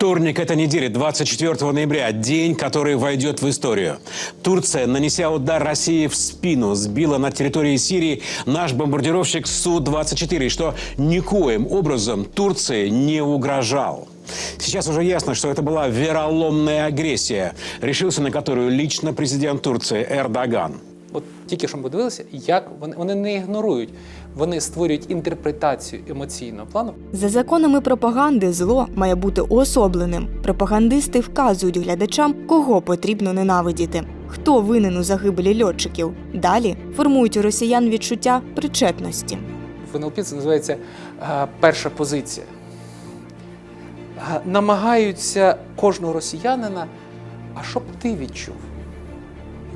Вторник этой недели, 24 ноября, день, который войдет в историю. Турция, нанеся удар России в спину, сбила на территории Сирии наш бомбардировщик Су-24, что никоим образом Турции не угрожал. Сейчас уже ясно, что это была вероломная агрессия, решился на которую лично президент Турции Эрдоган. От тільки що ми подивилися, як вони, вони не ігнорують, вони створюють інтерпретацію емоційного плану. За законами пропаганди зло має бути уособленим. Пропагандисти вказують глядачам, кого потрібно ненавидіти, хто винен у загибелі льотчиків. Далі формують у росіян відчуття причетності. В НЛП це називається е, перша позиція. Е, намагаються кожного росіянина, а що б ти відчув?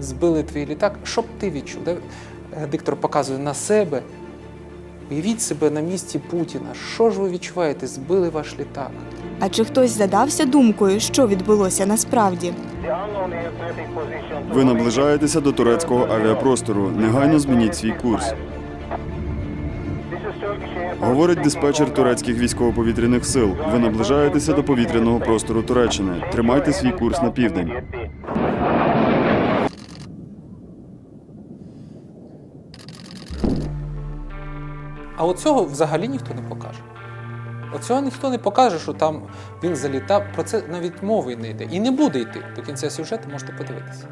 Збили твій літак, що б ти відчув? Де- е, Диктор показує на себе. Уявіть себе на місці Путіна. Що ж ви відчуваєте? Збили ваш літак. А чи хтось задався думкою, що відбулося насправді? Ви наближаєтеся до турецького авіапростору. Негайно змініть свій курс. Говорить диспетчер турецьких військово-повітряних сил. Ви наближаєтеся до повітряного простору Туреччини. Тримайте свій курс на південь. А оцього взагалі ніхто не покаже. Оцього ніхто не покаже, що там він залітав. Про це навіть мови не йде. І не буде йти. До кінця сюжету можете подивитися.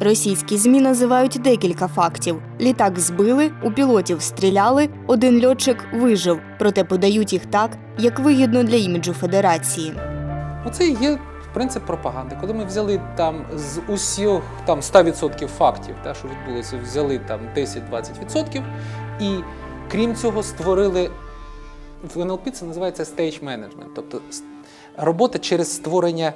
Російські змі називають декілька фактів: літак збили, у пілотів стріляли, один льотчик вижив, проте подають їх так, як вигідно для іміджу Федерації. Оце і є принцип пропаганди. Коли ми взяли там з усіх там 100% фактів, та, що відбулося, взяли там 10-20%, і крім цього створили в НЛП це називається stage management, тобто робота через створення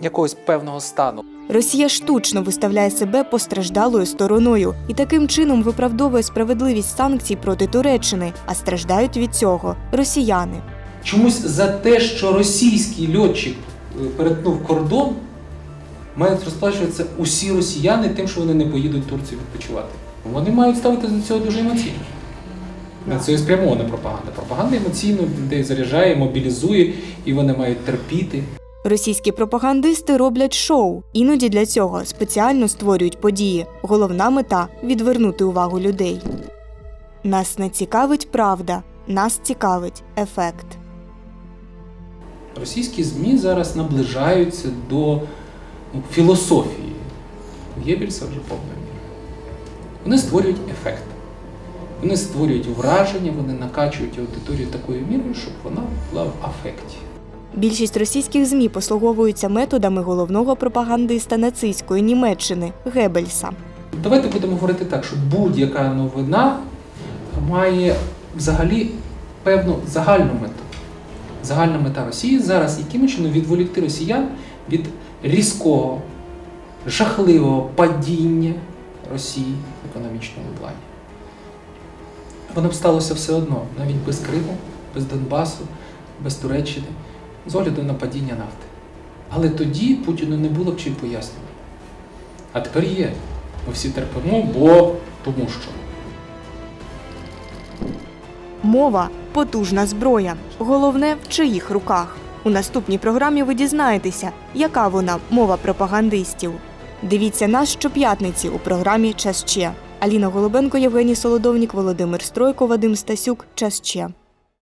якогось певного стану. Росія штучно виставляє себе постраждалою стороною і таким чином виправдовує справедливість санкцій проти Туреччини, а страждають від цього росіяни. Чомусь за те, що російський льотчик е, перетнув кордон, мають розплачуватися усі росіяни тим, що вони не поїдуть в Турцію відпочивати. Вони мають ставитися до цього дуже емоційно. На Це і спрямована пропаганда. Пропаганда емоційно людей заряджає, мобілізує, і вони мають терпіти. Російські пропагандисти роблять шоу, іноді для цього спеціально створюють події. Головна мета відвернути увагу людей. Нас не цікавить правда, нас цікавить ефект. Російські ЗМІ зараз наближаються до ну, філософії Єбільса вже мірою. Вони створюють ефект. Вони створюють враження, вони накачують аудиторію такою мірою, щоб вона була в афекті. Більшість російських змі послуговуються методами головного пропагандиста нацистської Німеччини Геббельса. Давайте будемо говорити так, що будь-яка новина має взагалі певну загальну мету. Загальна мета Росії зараз яким чином відволікти росіян від різкого, жахливого падіння Росії в економічному плані. Воно б сталося все одно, навіть без Криму, без Донбасу, без Туреччини, з огляду на падіння нафти. Але тоді Путіну не було б чим пояснювати. А тепер є. Ми всі терпимо, бо тому що. Мова потужна зброя. Головне в чиїх руках. У наступній програмі ви дізнаєтеся, яка вона мова пропагандистів. Дивіться нас щоп'ятниці у програмі Час Че. Аліна Голубенко, Євгеній Солодовнік, Володимир Стройко, Вадим Стасюк. Час Че.